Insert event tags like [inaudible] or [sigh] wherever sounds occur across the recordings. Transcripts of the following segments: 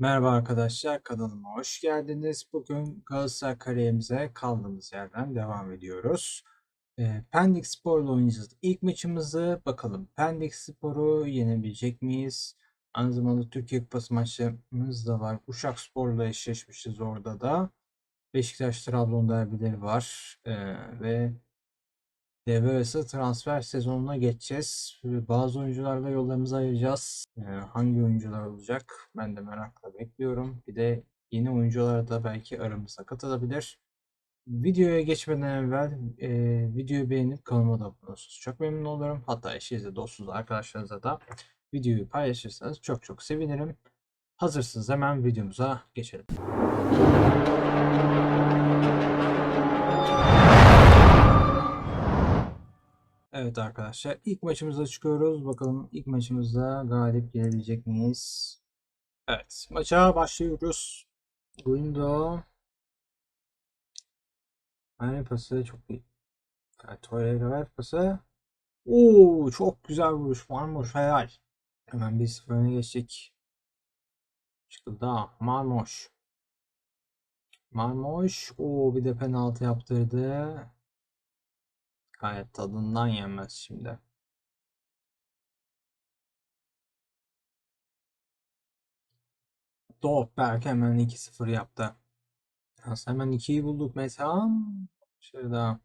Merhaba arkadaşlar, kanalıma hoş geldiniz. Bugün Galatasaray kariyerimize kaldığımız yerden devam ediyoruz. Ee, Pendik Spor'la oynayacağız. İlk maçımızı bakalım Pendik Spor'u yenebilecek miyiz? Aynı zamanda Türkiye Kupası maçlarımız da var. Uşak Spor'la eşleşmişiz orada da. Beşiktaş Trabzon derbileri var. Ee, ve devre transfer sezonuna geçeceğiz. Bazı oyuncularla yollarımızı ayıracağız. Ee, hangi oyuncular olacak? Ben de merakla bekliyorum. Bir de yeni oyuncular da belki aramıza katılabilir. Videoya geçmeden evvel e, videoyu beğenip kanalıma da abone olursanız çok memnun olurum. Hatta eşinizle, dostunuzla, arkadaşlarınızla da videoyu paylaşırsanız çok çok sevinirim. Hazırsınız hemen videomuza geçelim. Evet arkadaşlar ilk maçımıza çıkıyoruz. Bakalım ilk maçımızda galip gelebilecek miyiz? Evet maça başlıyoruz. Guindo. Aynı pası çok iyi. Evet, Torreira ver pası. Oo çok güzel vuruş. Marmoş helal. Hemen 1-0 öne geçtik. Çıktı da Marmoş. Marmoş. Oo bir de penaltı yaptırdı. Gayet tadından yenmez şimdi. Dolberg hemen 2-0 yaptı. Aslında hemen 2'yi bulduk mesela. Şurada.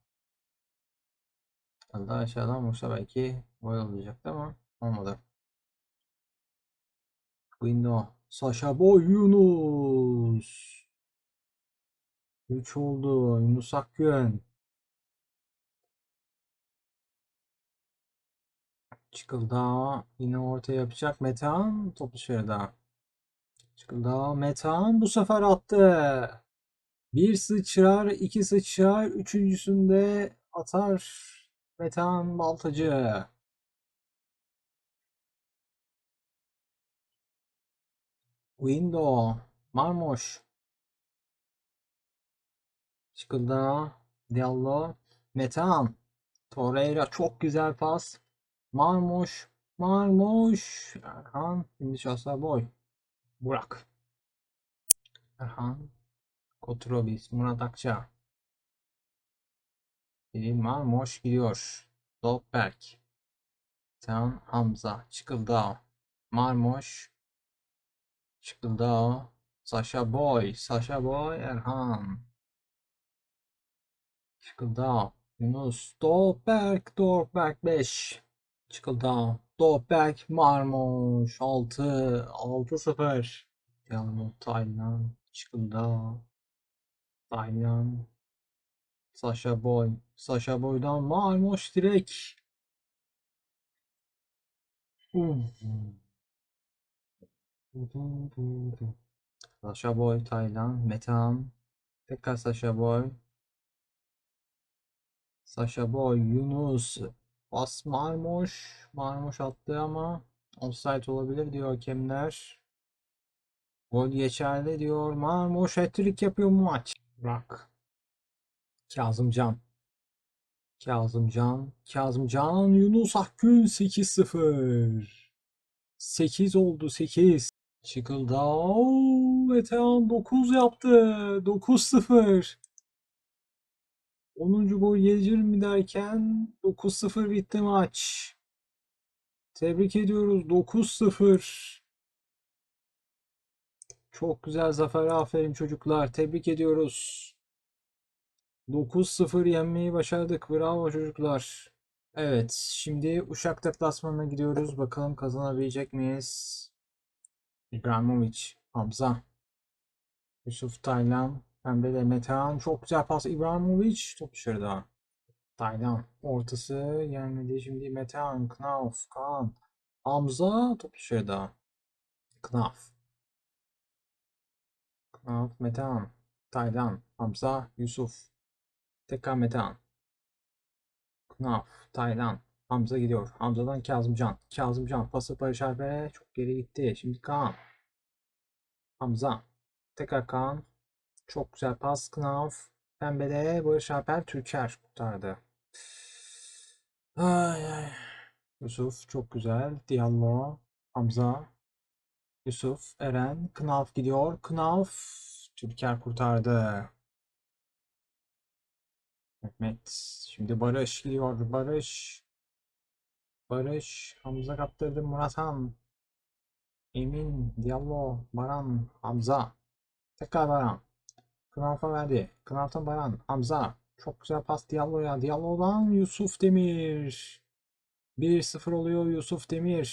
Az daha aşağıdan vursa belki gol olacaktı ama olmadı. Window. Sasha Boy Yunus. 3 oldu. Yunus Akgün. Çıkıldağ yine ortaya yapacak. Metehan topu dışarıda. Çıkıldağ Metehan bu sefer attı. Bir sıçrar, iki sıçrar, üçüncüsünde atar Metehan Baltacı. Window, Marmoş. Çıkıldağ, Diallo, Metehan. Torreira çok güzel pas. Marmoş, Marmoş. Erhan, şimdi şahsa boy. Burak. Erhan. Kotrobis, Murat Akça. Biri Marmoş gidiyor. Dolberg. Tan Hamza. Çıkıldağ. Marmoş. Çıkıldağ. Sasha Boy. Sasha Boy. Erhan. Çıkıldağ. Yunus. Dolberg. Dolberg 5. Çıkıldağ. Dolberg. Marmoş. 6. 6-0. Yalnız Taylan. Çıkıldağ. Taylan. Sasha Boy. Sasha Boy'dan Marmoş direkt. Sasha Boy, Taylan, Metehan. Tekrar Sasha Boy. Sasha Boy, Yunus. Bas Marmoş. Marmoş attı ama offside olabilir diyor hakemler. Gol geçerli diyor. Marmoş hat-trick yapıyor bu maç. Bırak. Kazımcan. Kazımcan. Kazımcan. Yunus Akgün 8-0. 8 oldu 8. Çıkıldı. Metehan 9 yaptı. 9-0. 10. gol gelir mi derken 9-0 bitti maç. Tebrik ediyoruz. 9-0. Çok güzel zafer. Aferin çocuklar. Tebrik ediyoruz. 9-0 yenmeyi başardık. Bravo çocuklar. Evet, şimdi Uşak deplasmanına gidiyoruz. Bakalım kazanabilecek miyiz? İbrahimovic, Hamza, Yusuf Taylan, Pembe de Metehan. Çok güzel pas İbrahimovic. Top dışarıda. Taylan ortası gelmedi. Şimdi Metehan, Knauf, Kaan, Hamza. Top dışarıda. Knauf. Knauf, Metehan, Taylan, Hamza, Yusuf. Tekrar Metehan. Knaf, Taylan. Hamza gidiyor. Hamza'dan Kazımcan. Kazımcan pası Barış Alper'e çok geri gitti. Şimdi Kaan. Hamza. Tekrar Kaan. Çok güzel pas. Knaf. Pembe'de Barış Alper Türker kurtardı. Ay ay. Yusuf çok güzel. Diallo. Hamza. Yusuf, Eren, Knauf gidiyor. Knauf, Türker kurtardı. Mehmet, şimdi Barış gidiyor. Barış, Barış, Hamza kaptırdı. Murathan, Emin, Diallo, Baran, Hamza. Tekrar Baran. Knauf'a verdi. Knauf'tan Baran, Hamza. Çok güzel pas Diallo'ya. Diallo'dan Yusuf Demir. 1-0 oluyor Yusuf Demir.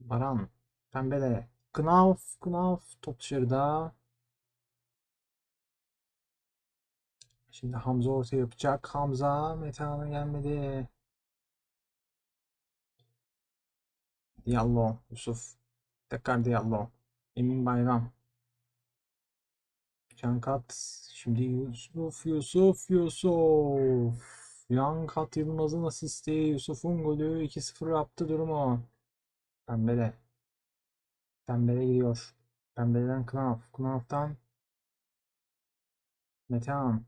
Baran. Pembele. Knauf. Knauf. Top dışarıda. Şimdi Hamza orta yapacak. Hamza. Metehan'a gelmedi. Diallo. Yusuf. Tekrar Diallo. Emin Bayram. Cankat. Şimdi Yusuf. Yusuf. Yusuf. Yankat Yılmaz'ın asisti. Yusuf'un golü 2-0 yaptı durumu. Pembele. Pembele gidiyor. Pembele'den Knauf. Knauf'tan Metehan.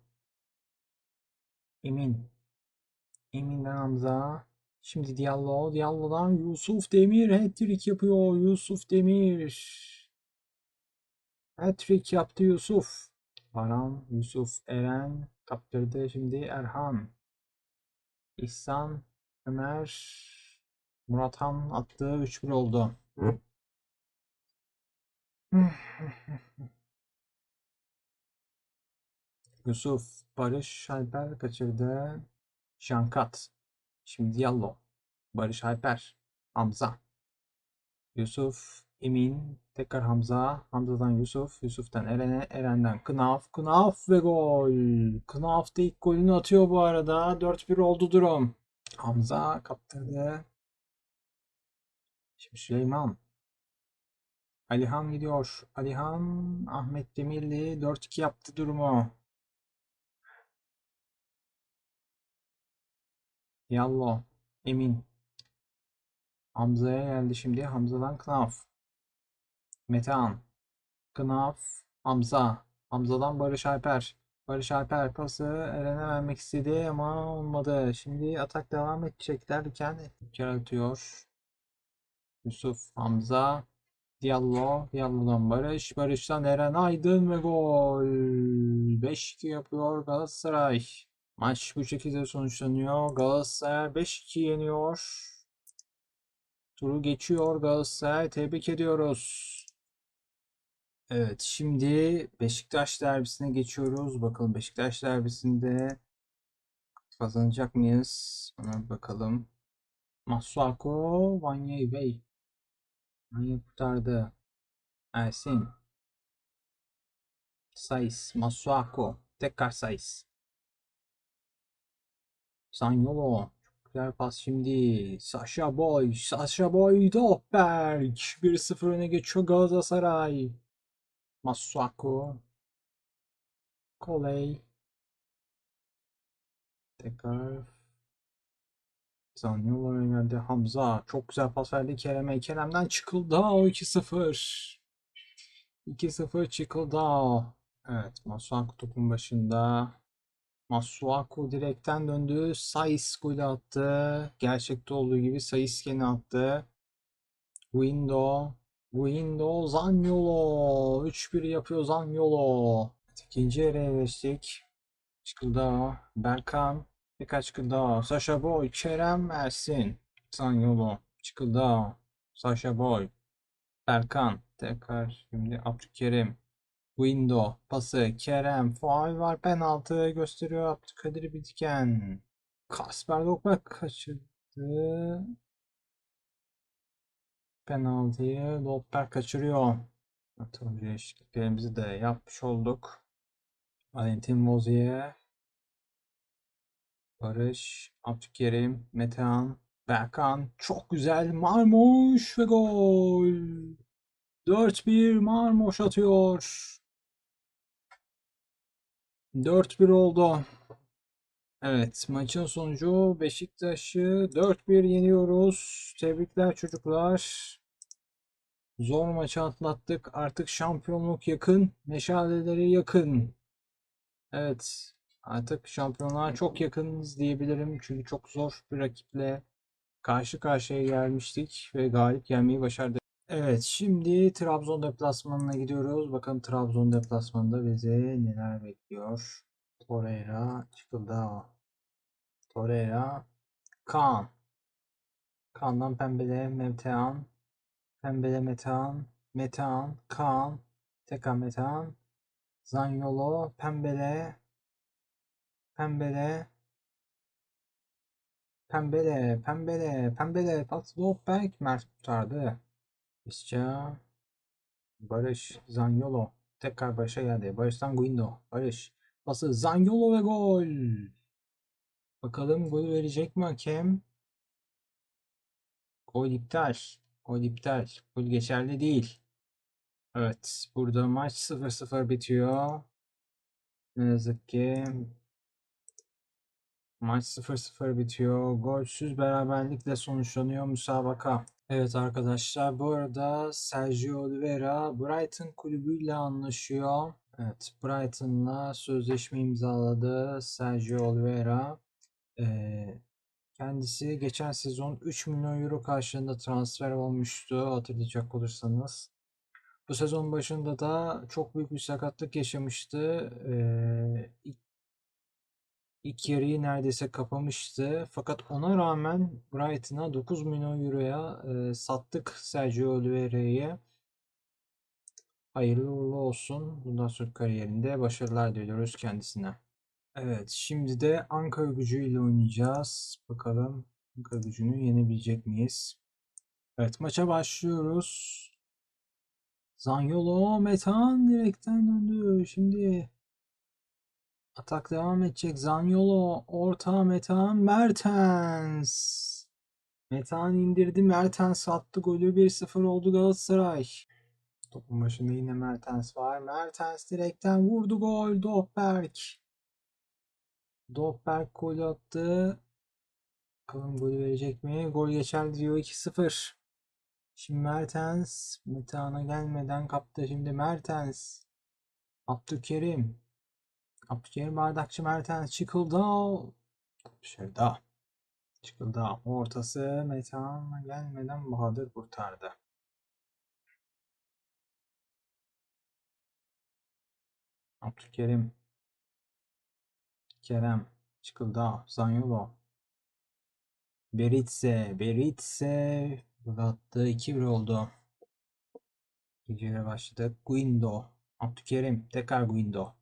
Emin. Emin'den Hamza. Şimdi Diallo. Diallo'dan Yusuf Demir hat-trick yapıyor. Yusuf Demir. Hat-trick yaptı Yusuf. Baran, Yusuf, Eren kaptırdı. Şimdi Erhan. İhsan, Ömer, Murathan attığı 3-1 oldu. [laughs] Yusuf, Barış, Alper kaçırdı. Şankat. Şimdi Diallo. Barış Alper. Hamza. Yusuf. Emin. Tekrar Hamza. Hamza'dan Yusuf. Yusuf'tan Eren'e. Eren'den Knauf. Knauf ve gol. Knauf da ilk golünü atıyor bu arada. 4-1 oldu durum. Hamza kaptırdı. Şimdi Süleyman. Alihan gidiyor. Alihan Ahmet Demirli 4-2 yaptı durumu. Yallo. Emin. Hamza'ya geldi şimdi. Hamza'dan Knauf. Metehan. Knauf. Hamza. Hamza'dan Barış Alper. Barış Alper pası Eren'e vermek istedi ama olmadı. Şimdi atak devam edecek derken yaratıyor. Yusuf. Hamza. Diallo. Diallo'dan Barış. Barış'tan Eren Aydın ve gol. 5-2 yapıyor Galatasaray. Maç bu şekilde sonuçlanıyor. Galatasaray 5-2 yeniyor. Turu geçiyor Galatasaray. Tebrik ediyoruz. Evet, şimdi Beşiktaş derbisine geçiyoruz. Bakalım Beşiktaş derbisinde kazanacak mıyız? Ona bakalım. Masuako Vanya Bey. Vanya kurtardı. Ersin. Sayıs. Masuako. Tekrar Sayıs. Zaniolo. Çok güzel pas şimdi. Sasha Boy. Sasha Boy Dolberg. 1-0 öne geçiyor Galatasaray. Masuaku. Koley. Tekrar. Zaniolo'ya geldi. Hamza. Çok güzel pas verdi Kerem'e. Kerem'den çıkıldı. O 2-0. 2-0 çıkıldı. Evet. Masuaku topun başında. Masuaku direkten döndü. Saiz golü attı. Gerçekte olduğu gibi Saiz gene attı. Window. Window Zaniolo. 3-1 yapıyor Zaniolo. İkinci yere geçtik. Çıkıldı. Berkan. Birkaç çıkıldı. Sasha Boy. Kerem Ersin. Zaniolo. Çıkıldı. Sasha Boy. Berkan. Tekrar şimdi Abdülkerim. Window pası Kerem faul var penaltı gösteriyor Abdülkadir Bitken. Kasper Dokbak kaçırdı. Penaltıyı Dokbak kaçırıyor. Turuncu değişikliklerimizi de yapmış olduk. Valentin Mozier, Barış, Abdülkerim, Metehan, Berkan çok güzel Marmuş ve gol. 4-1 Marmuş atıyor. 4-1 oldu. Evet, maçın sonucu Beşiktaş'ı 4-1 yeniyoruz. Tebrikler çocuklar. Zor maçı atlattık. Artık şampiyonluk yakın. Meşaleleri yakın. Evet, artık şampiyonluğa çok yakınız diyebilirim. Çünkü çok zor bir rakiple karşı karşıya gelmiştik ve galip gelmeyi başardık. Evet, şimdi Trabzon deplasmanına gidiyoruz. Bakalım Trabzon deplasmanında bize neler bekliyor. Torreira, Çıkıldao. Torreira, Kaan. Kaan'dan Pembele, Metehan. Pembele. Metehan, Kaan. Tekrar Metehan. Zanyolo, Pembele. Pembele. Pembele, Pembele, Pembele. Pas Lopberg, Mert kurtardı. Visca. Barış, Zanyolo. Tekrar Barış'a geldi. Barış'tan Guindo. Barış. Pası Zanyolo ve gol. Bakalım gol verecek mi hakem? Gol iptal. Gol iptal. Gol geçerli değil. Evet. Burada maç 0-0 bitiyor. Ne yazık ki maç 0-0 bitiyor. Golsüz beraberlikle sonuçlanıyor müsabaka. Evet arkadaşlar bu arada Sergio Oliveira Brighton kulübüyle anlaşıyor. Evet Brighton'la sözleşme imzaladı Sergio Oliveira. Ee, kendisi geçen sezon 3 milyon euro karşılığında transfer olmuştu hatırlayacak olursanız. Bu sezon başında da çok büyük bir sakatlık yaşamıştı. Ee, ilk, ilk yarıyı neredeyse kapamıştı. Fakat ona rağmen Brighton'a 9 milyon euroya e, sattık Sergio Oliveira'yı. Hayırlı uğurlu olsun. Bundan sonra kariyerinde başarılar diliyoruz kendisine. Evet, şimdi de Ankara gücü ile oynayacağız. Bakalım Ankara gücünü yenebilecek miyiz? Evet, maça başlıyoruz. Zanyolo Metehan direkten döndü. Şimdi atak devam edecek. Zanyolo orta Metehan Mertens. Metehan indirdi. Mertens attı golü 1-0 oldu Galatasaray. Topun başında yine Mertens var. Mertens direkten vurdu gol. Dopberg. Dopberg gol attı. Bakalım golü verecek mi? Gol geçer diyor 2-0. Şimdi Mertens Metehan'a gelmeden kaptı. Şimdi Mertens. Abdülkerim. Abdülkerim Bardakçı Mertens çıkıldı. Dışarıda. Çıkıldı. Ortası Metehan'a gelmeden Bahadır kurtardı. Abdülkerim. Kerem. Çıkıldı. Zanyolo. Beritse. Beritse. Attı 2-1 oldu. İkinci başladı. Guindo. Abdülkerim. Tekrar Guindo.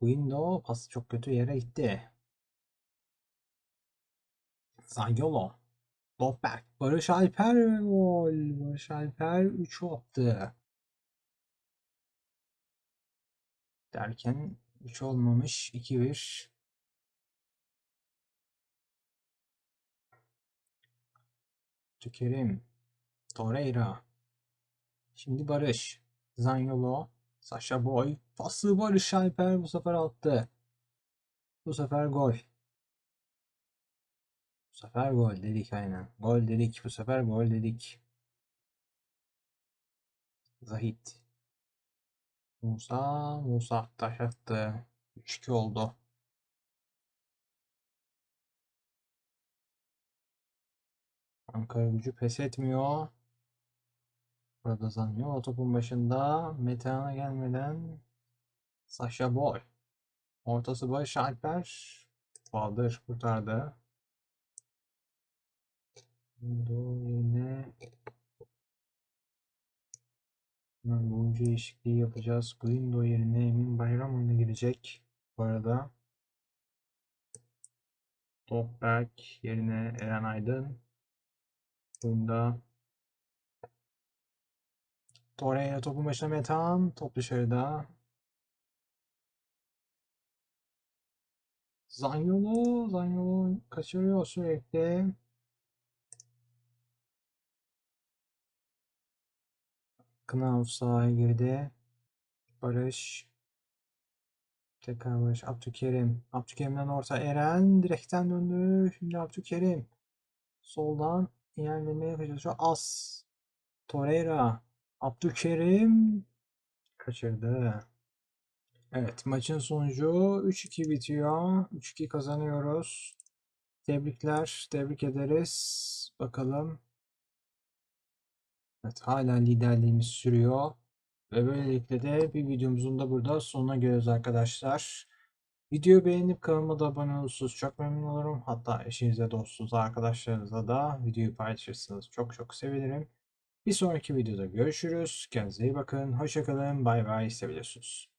Guindo pası çok kötü yere gitti. Zanyolo. Lopberg. Barış Alper gol. Barış Alper 3 attı. Derken 3 olmamış. 2-1. Tükerim. Torreira. Şimdi Barış. Zanyolo. Sasha Boy. Pası Barış Alper bu sefer attı. Bu sefer gol. Bu sefer gol dedik aynen. Gol dedik. Bu sefer gol dedik. Zahit. Musa. Musa taş attı. 3-2 oldu. Ankara gücü pes etmiyor. Burada zanıyor. O topun başında Metehan'a gelmeden Sasha Boy. Ortası Barış Alper. Baldır kurtardı. Guindo yerine Hemen oyuncu değişikliği yapacağız. Guindo yerine Emin Bayram oyuna girecek. Bu arada Topberg yerine Eren Aydın. Bunda Torreira topun başına Metan. Top dışarıda. Zanyolo. Zanyolo kaçırıyor sürekli. Knauf sahaya girdi. Barış. Tekrar Barış. Abdülkerim. Abdülkerim'den orta Eren. Direkten döndü. Şimdi Abdülkerim. Soldan ilerlemeye çalışıyor. As. Torreira. Abdülkerim. Kaçırdı. Evet maçın sonucu 3-2 bitiyor. 3-2 kazanıyoruz. Tebrikler, tebrik ederiz. Bakalım. Evet, hala liderliğimiz sürüyor. Ve böylelikle de bir videomuzun da burada sonuna geliyoruz arkadaşlar. Videoyu beğenip kanalıma da abone olursanız çok memnun olurum. Hatta eşinize, dostunuza, arkadaşlarınıza da videoyu paylaşırsanız çok çok sevinirim. Bir sonraki videoda görüşürüz. Kendinize iyi bakın. Hoşçakalın. Bay bay. Seviyorsunuz.